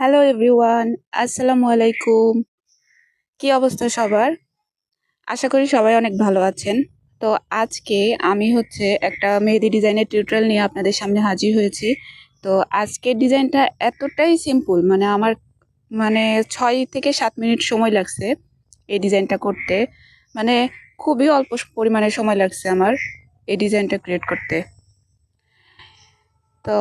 Hello everyone আসসালামু আলাইকুম কি অবস্থা সবার? আশা করি সবাই অনেক ভালো আছেন। তো আজকে আমি হচ্ছে একটা মেহেদি ডিজাইনের টিউটোরিয়াল নিয়ে আপনাদের সামনে হাজির হয়েছি। তো আজকের ডিজাইনটা এতটাই সিম্পল মানে আমার মানে ছয় থেকে সাত মিনিট সময় লাগছে এই ডিজাইনটা করতে। মানে খুবই অল্প পরিমাণে সময় লাগছে আমার এই ডিজাইনটা ক্রিয়েট করতে। তো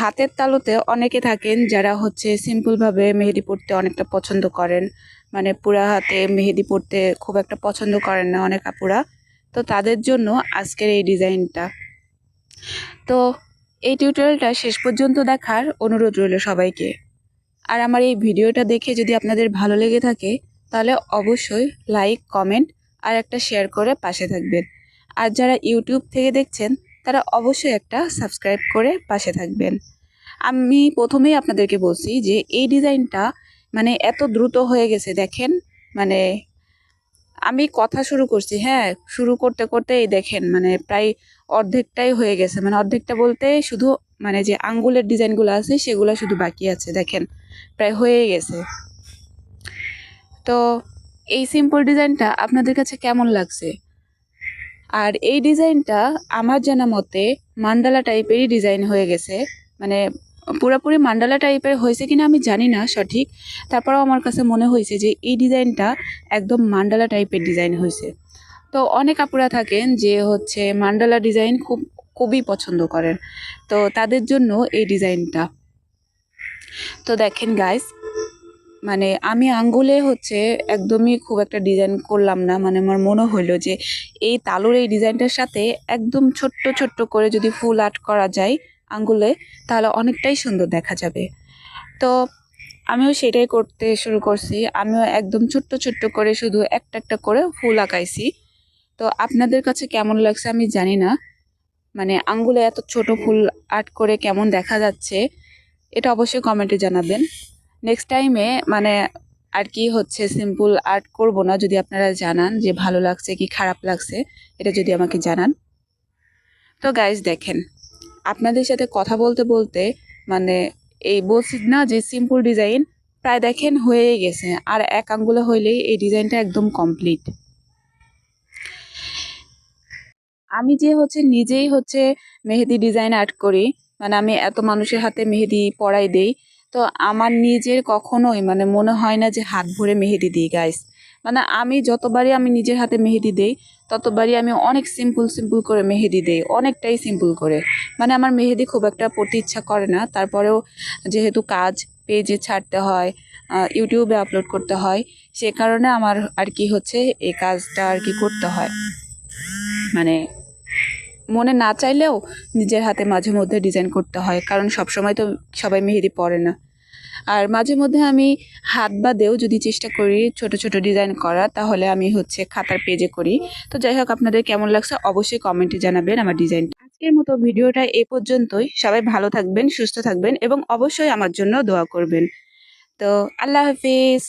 হাতের তালুতে অনেকে থাকেন যারা হচ্ছে সিম্পলভাবে মেহেদি পড়তে অনেকটা পছন্দ করেন। মানে পুরা হাতে মেহেদি পড়তে খুব একটা পছন্দ করেন না অনেক আপুরা। তো তাদের জন্য আজকের এই ডিজাইনটা। তো এই টিউটোরিয়ালটা শেষ পর্যন্ত দেখার অনুরোধ রইল সবাইকে। আর আমার এই ভিডিওটা দেখে যদি আপনাদের ভালো লেগে থাকে, তাহলে অবশ্যই লাইক কমেন্ট আর একটা শেয়ার করে পাশে থাকবেন। আর যারা ইউটিউব থেকে দেখছেন তারা অবশ্যই একটা সাবস্ক্রাইব করে পাশে থাকবেন। আমি প্রথমেই আপনাদেরকে বলছি যে এই ডিজাইনটা মানে এত দ্রুত হয়ে গেছে, দেখেন। মানে আমি কথা শুরু করছি হ্যাঁ শুরু করতে করতে এই দেখেন মানে প্রায় অর্ধেকটাই হয়ে গেছে। মানে অর্ধেকটা বলতে শুধু মানে যে আঙ্গুলের ডিজাইনগুলো আছে, সেগুলো শুধু বাকি আছে, দেখেন, প্রায় হয়ে গেছে। তো এই সিম্পল ডিজাইনটা আপনাদের কাছে কেমন লাগছে? আর এই ডিজাইনটা আমার জানা মতে মান্ডালা টাইপেরই ডিজাইন হয়ে গেছে। মানে পুরোপুরি মান্ডালা টাইপের হয়েছে কিনা আমি জানি না সঠিক। তারপরেও আমার কাছে মনে হয়েছে যে এই ডিজাইনটা একদম মান্ডালা টাইপের ডিজাইন হয়েছে। তো অনেক আপুরা থাকেন যে হচ্ছে মান্ডালা ডিজাইন খুব, খুবই পছন্দ করেন। তো তাদের জন্য এই ডিজাইনটা। তো দেখেন গাইস মানে আমি আঙ্গুলে হচ্ছে একদমই খুব একটা ডিজাইন করলাম না। মানে আমার মনে হইল যে এই তালুর এই ডিজাইনটার সাথে একদম ছোট্ট ছোট্ট করে যদি ফুল আর্ট করা যায় আঙ্গুলে, তাহলে অনেকটাই সুন্দর দেখা যাবে। তো আমিও সেটাই করতে শুরু করছি। আমিও একদম ছোট্ট ছোট্ট করে শুধু একটা একটা করে ফুল আঁকাইছি। তো আপনাদের কাছে কেমন লাগছে আমি জানি না। মানে আঙ্গুলে এত ছোট ফুল আর্ট করে কেমন দেখা যাচ্ছে, এটা অবশ্যই কমেন্টে জানাবেন। নেক্সট টাইমে মানে আর কি হচ্ছে সিম্পল আর্ট করব না, যদি আপনারা জানান যে ভালো লাগছে কি খারাপ লাগছে, এটা যদি আমাকে জানান। তো গাইজ দেখেন, আপনাদের সাথে কথা বলতে বলতে মানে এই বলছি না যে সিম্পল ডিজাইন প্রায় দেখেন হয়ে গেছে, আর এক আঙ্গুলে হইলেই এই ডিজাইনটা একদম কমপ্লিট আমি যে হচ্ছে নিজেই হচ্ছে মেহেদি ডিজাইন আর্ট করি মানে আমি এত মানুষের হাতে মেহেদি পরাই দেই তো আমার নিজের কখনোই মানে মনে হয় না যে হাত ভরে মেহেদি দিই গাইস মানে আমি যতবারই আমি নিজের হাতে মেহেদি দেই, ততবারই আমি অনেক সিম্পল সিম্পল করে মেহেদি দেই, অনেকটাই সিম্পল করে। মানে আমার মেহেদি খুব একটা পড়তে ইচ্ছা করে না। তারপরেও যেহেতু কাজ, পেজে ছাড়তে হয় ইউটিউবে আপলোড করতে হয়, সে কারণে আমার আর কি হচ্ছে, এই কাজটা আর কি করতে হয়। মানে মনে না চাইলেও নিজের হাতে মাঝে মধ্যে ডিজাইন করতে হয়, কারণ সবসময় তো সবাই মেহেদি পরে না। আর মাঝে মধ্যে আমি হাত বাদেও যদি চেষ্টা করি ছোট ছোট ডিজাইন করা, তাহলে আমি হচ্ছে খাতার পেজে করি। তো যাই হোক, আপনাদের কেমন লাগছে অবশ্যই কমেন্টে জানাবেন আমার ডিজাইনটা আজকের মতো ভিডিওটা এ পর্যন্তই। সবাই ভালো থাকবেন, সুস্থ থাকবেন এবং অবশ্যই আমার জন্য দোয়া করবেন। তো আল্লাহ হাফিজ।